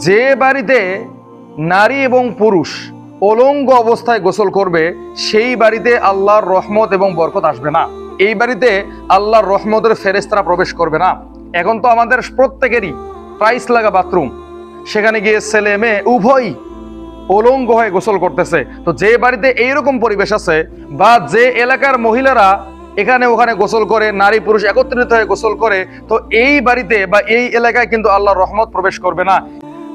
যে বাড়িতে নারী এবং পুরুষ অলঙ্গ অবস্থায় গোসল করবে, সেই বাড়িতে আল্লাহর রহমত এবং বরকত আসবে না। এই বাড়িতে আল্লাহর রহমতের ফেরেস্তারা প্রবেশ করবে না। এখন তো আমাদের প্রত্যেকেরই প্রাইস লাগা বাথরুম সেখানে গিয়ে ছেলে মেয়ে উভয়ই অলঙ্গ হয়ে গোসল করতেছে। তো যে বাড়িতে এইরকম পরিবেশ আছে বা যে এলাকার মহিলারা এখানে ওখানে গোসল করে, নারী পুরুষ একত্রিত হয়ে গোসল করে, তো এই বাড়িতে বা এই এলাকায় কিন্তু আল্লাহর রহমত প্রবেশ করবে না।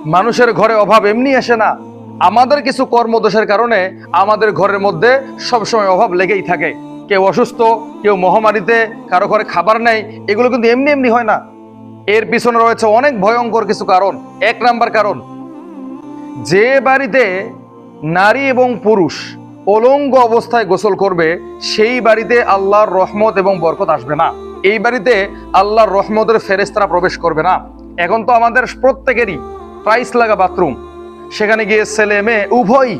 মানুষের ঘরে অভাব এমনি আসে না। আমাদের কিছু কর্মদোষের কারণে আমাদের ঘরের মধ্যে সবসময় অভাব লেগেই থাকে। কেউ অসুস্থ, কেউ মহামারীতে, কারও ঘরে খাবার নেই, এগুলো কিন্তু এমনি এমনি হয় না। এর পিছনে রয়েছে অনেক ভয়ঙ্কর কিছু কারণ। এক নাম্বার কারণ, যে বাড়িতে নারী এবং পুরুষ অলঙ্গ অবস্থায় গোসল করবে, সেই বাড়িতে আল্লাহর রহমত এবং বরকত আসবে না। এই বাড়িতে আল্লাহর রহমতের ফেরেস্তারা প্রবেশ করবে না। এখন তো আমাদের প্রত্যেকেরই প্রাইস লাগা বাথরুম সেখানে গিয়ে ছেলে মেয়ে উভয়ই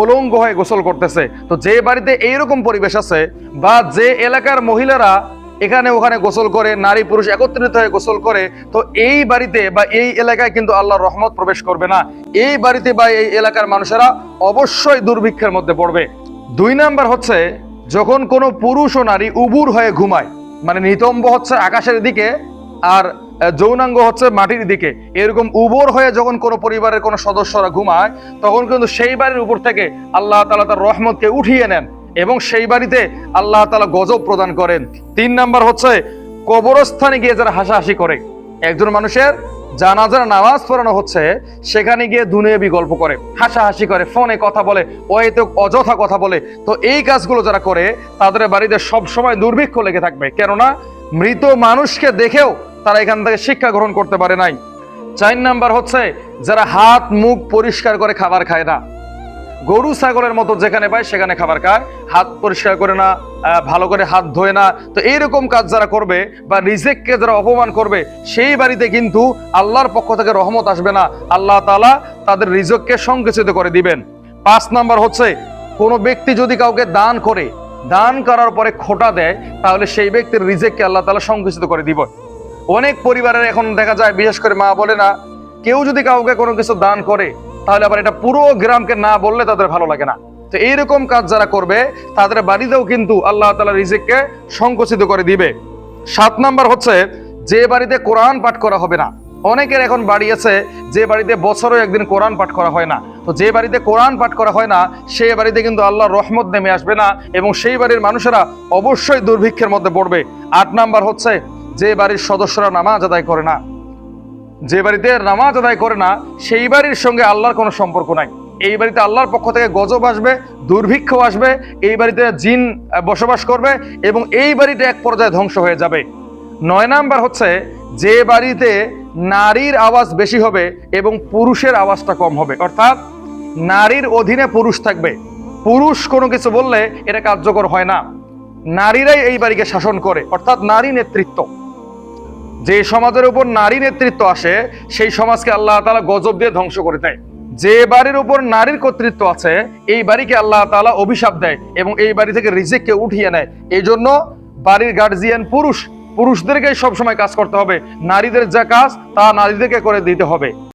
অলঙ্গ হয়ে গোসল করতেছে। তো যে বাড়িতে এইরকম পরিবেশ আছে বা যে এলাকার মহিলারা এখানে ওখানে গোসল করে, নারী পুরুষ একত্রিত হয়ে গোসল করে, তো এই বাড়িতে বা এই এলাকায় কিন্তু আল্লাহর রহমত প্রবেশ করবে না। এই বাড়িতে বা এই এলাকার মানুষেরা অবশ্যই দুর্ভিক্ষের মধ্যে পড়বে। দুই নাম্বার হচ্ছে, যখন কোনো পুরুষ ও নারী উবুর হয়ে ঘুমায় মানে নিতম্ব হচ্ছে আকাশের দিকে, আর যৌনাঙ্গ হচ্ছে মাটির দিকে। এরকম উবর হয়ে যখন কোনো পরিবারের কোনো সদস্যরা ঘুমায়, তখন কিন্তু সেই বাড়ির উপর থেকে আল্লাহ তালা তার রহমতকে উঠিয়ে নেন এবং সেই বাড়িতে আল্লাহ তালা গজব প্রদান করেন। তিন নাম্বার হচ্ছে কবরস্থানে গিয়ে যারা হাসাহাসি করে, একজন মানুষের জানাজার নামাজ পড়ানো হচ্ছে, সেখানে গিয়ে দুনিয়াবি গল্প করে, হাসাহাসি করে, ফোনে কথা বলে ওয়েতে অযথা কথা বলে। তো এই কাজগুলো যারা করে, তাদের বাড়িতে সবসময় দুর্ভিক্ষ লেগে থাকবে। কেননা মৃত মানুষকে দেখেও তারা এখান থেকে শিক্ষা গ্রহণ করতে পারে নাই। চার নাম্বার হচ্ছে, যারা হাত, মুখ পরিষ্কার করে খাবার খায় না। গরু, ছাগলের মতো যেখানে পায় সেখানে খাবার খায়। হাত পরিষ্কার করে না ভালো করে হাত ধোয় না। তো এইরকম কাজ যারা করবে বা রিজেককে যারা অপমান করবে, সেই বাড়িতে কিন্তু আল্লাহর পক্ষ থেকে রহমত আসবে না। আল্লাহ তালা তাদের রিজককে সংকুচিত করে দিবেন। পাঁচ নাম্বার হচ্ছে, কোনো ব্যক্তি যদি কাউকে দান করে, দান করার পরে খোটা দেয়, তাহলে সেই ব্যক্তির রিজেককে আল্লাহ তালা সংকুচিত করে দিব অনেক পরিবারের এখন দেখা যায়, বিশেষ করে মা বলে না, কেউ যদি কাউকে কোনো কিছু দান করে, তাহলে আবার এটা পুরো গ্রামকে না বললে তাদের ভালো লাগে না। তো এইরকম কাজ যারা করবে, তাদের বাড়িতেও কিন্তু আল্লাহ তালা রিজিককে সংকুচিত করে দিবে। সাত নাম্বার হচ্ছে, যে বাড়িতে কোরআন পাঠ করা হবে না, অনেকের এখন বাড়ি আছে, যে বাড়িতে বছরে একদিন কোরআন পাঠ করা হয় না। তো যে বাড়িতে কোরআন পাঠ করা হয় না, সেই বাড়িতে কিন্তু আল্লাহর রহমত নেমে আসবে না, এবং সেই বাড়ির মানুষেরা অবশ্যই দুর্ভিক্ষের মধ্যে পড়বে। আট নাম্বার হচ্ছে যে বাড়ির সদস্যরা নামাজ আদায় করে না, যে বাড়িতে নামাজ আদায় করে না, সেই বাড়ির সঙ্গে আল্লাহর কোনো সম্পর্ক নাই। এই বাড়িতে আল্লাহর পক্ষ থেকে গজব আসবে, দুর্ভিক্ষ আসবে, এই বাড়িতে জিন বসবাস করবে এবং এই বাড়িতে এক পর্যায়ে ধ্বংস হয়ে যাবে। নয় নাম্বার হচ্ছে, যে বাড়িতে নারীর আওয়াজ বেশি হবে এবং পুরুষের আওয়াজটা কম হবে। অর্থাৎ, নারীর অধীনে পুরুষ থাকবে। পুরুষ কোনো কিছু বললে এটা কার্যকর হয় না। নারীরাই এই বাড়িকে শাসন করে। অর্থাৎ নারী নেতৃত্ব। যে সমাজের উপর নারী নেতৃত্ব আসে, সেই সমাজকে আল্লাহ তালা গজব দিয়ে ধ্বংস করে দেয়। যে বাড়ির উপর নারীর কর্তৃত্ব আছে, এই বাড়িকে আল্লাহ তালা অভিশাপ দেয় এবং এই বাড়ি থেকে রিজিককে উঠিয়ে নেয়। এই জন্য বাড়ির গার্জিয়ান পুরুষ পুরুষদেরকে সবসময় কাজ করতে হবে। নারীদের যা কাজ, তা নারীদেরকে করে দিতে হবে।